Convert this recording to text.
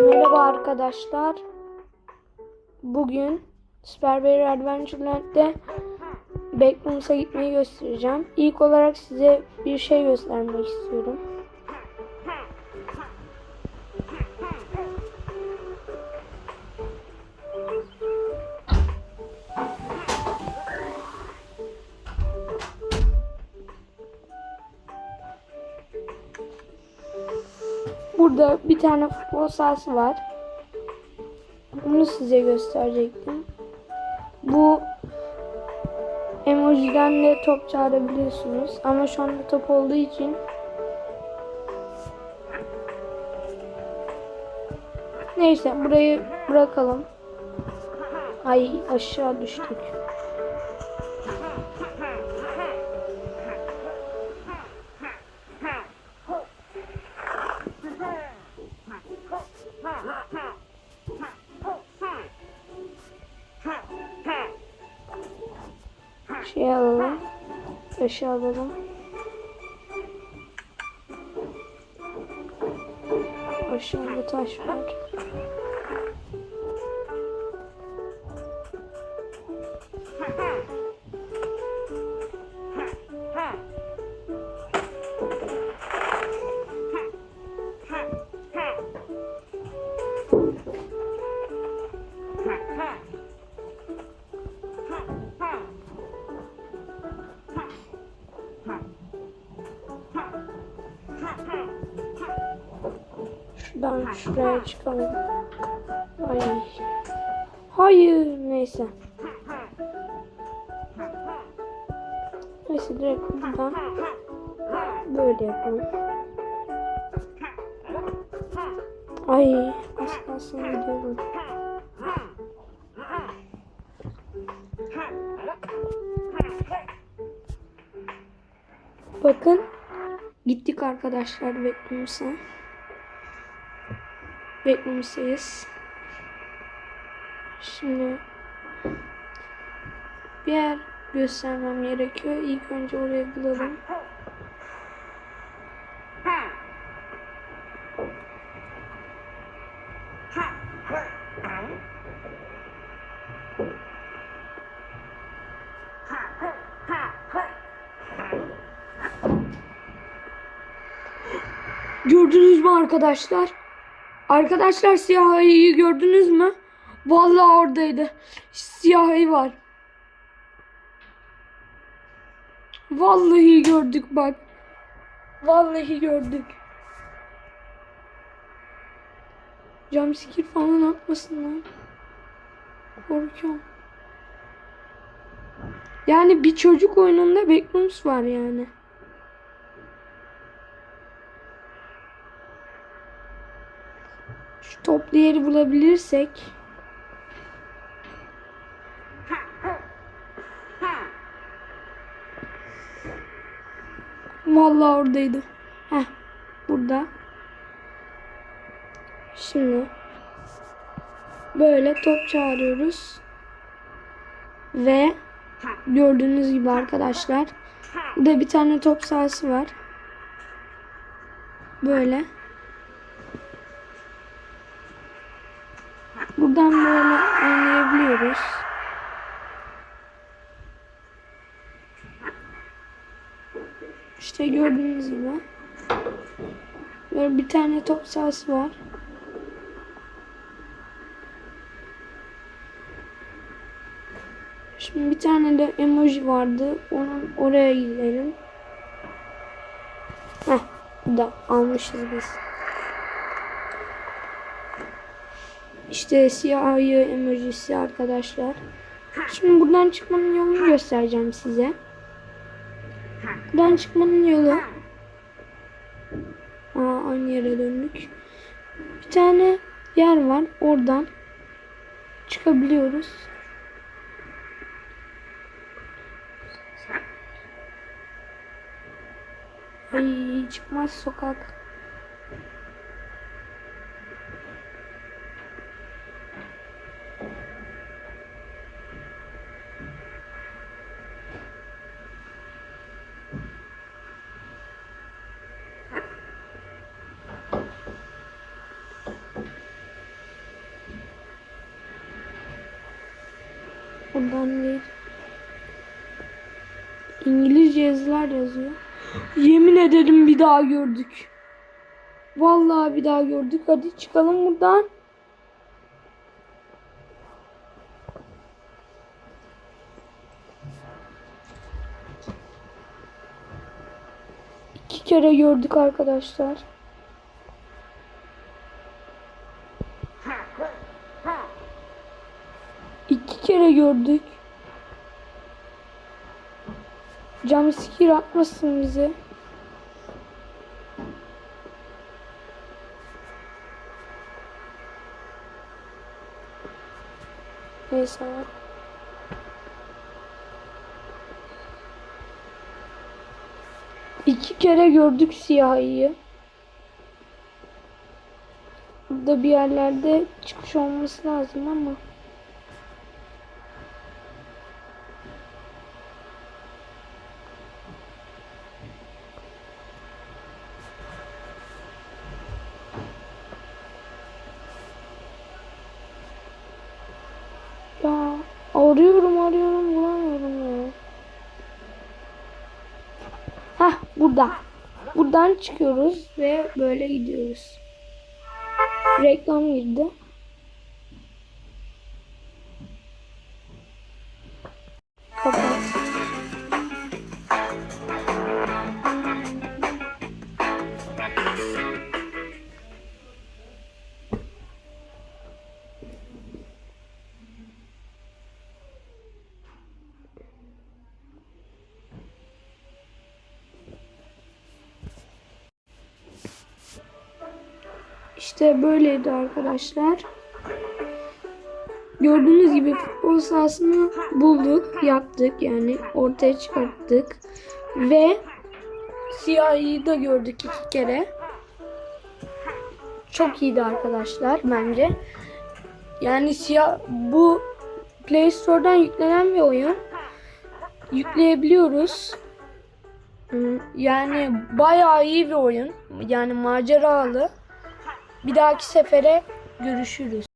Merhaba arkadaşlar. Bugün Super Bear Adventureland'de Backrooms'a gitmeyi göstereceğim. İlk olarak size bir şey göstermek istiyorum. Burada bir tane futbol sahası var. Bunu size gösterecektim. Bu emojiden de top çağırabiliyorsunuz. Ama şu anda top olduğu için Neyse burayı bırakalım. Ay aşağı düştük. Taşı alalım. Aşağıda taş var. Şuradan şuraya çıkalım. Ay. Hayır. Neyse. Neyse direkt buradan böyle yapalım. Ay. Az kalsın gidiyordum. Bakın. Gittik arkadaşlar bekliyorsa. Beklemişseyiz. Şimdi bir yer göstermem gerekiyor. İlk önce orayı bulalım. Gördünüz mü arkadaşlar? Arkadaşlar siyah ayıyı gördünüz mü? Vallahi oradaydı. Siyah ayı var. Vallahi gördük bak. Vallahi gördük. Jumpscare falan atmasın lan. Korkuyorum. Yani bir çocuk oyununda Backrooms var yani. Toplu yeri bulabilirsek. Vallahi oradaydı. Heh, burada. Şimdi böyle top çağırıyoruz. Ve gördüğünüz gibi arkadaşlar burada bir tane top sahası var. Böyle. Buradan böyle oynayabiliyoruz. İşte gördüğünüz gibi. Böyle bir tane top sahası var. Şimdi bir tane de emoji vardı. Onun oraya gidelim. Heh, da almışız biz. İşte siyah ayı emojisi arkadaşlar. Şimdi buradan çıkmanın yolunu göstereceğim size. Buradan çıkmanın yolu. Aa, aynı yere döndük. Bir tane yer var. Oradan çıkabiliyoruz. Ay çıkmaz sokak. Ondan değil. İngilizce yazılar yazıyor. Yemin ederim bir daha gördük. Vallahi bir daha gördük. Hadi çıkalım buradan. İki kere gördük arkadaşlar. İki kere gördük. Jumpscare atmasın bize. Neyse abi. İki kere gördük siyahıyı. Burada bir yerlerde çıkış olması lazım ama. Ya arıyorum arıyorum bulamıyorum ya. Hah burada. Buradan çıkıyoruz ve böyle gidiyoruz. Reklam girdi. İşte böyleydi arkadaşlar. Gördüğünüz gibi futbol sahasını bulduk, yaptık yani ortaya çıkarttık ve siyahiyi da gördük iki kere. Çok iyiydi arkadaşlar bence. Yani siyah bu Play Store'dan yüklenen bir oyun. Yükleyebiliyoruz. Hmm, Yani bayağı iyi bir oyun. Yani maceralı. Bir dahaki sefere görüşürüz.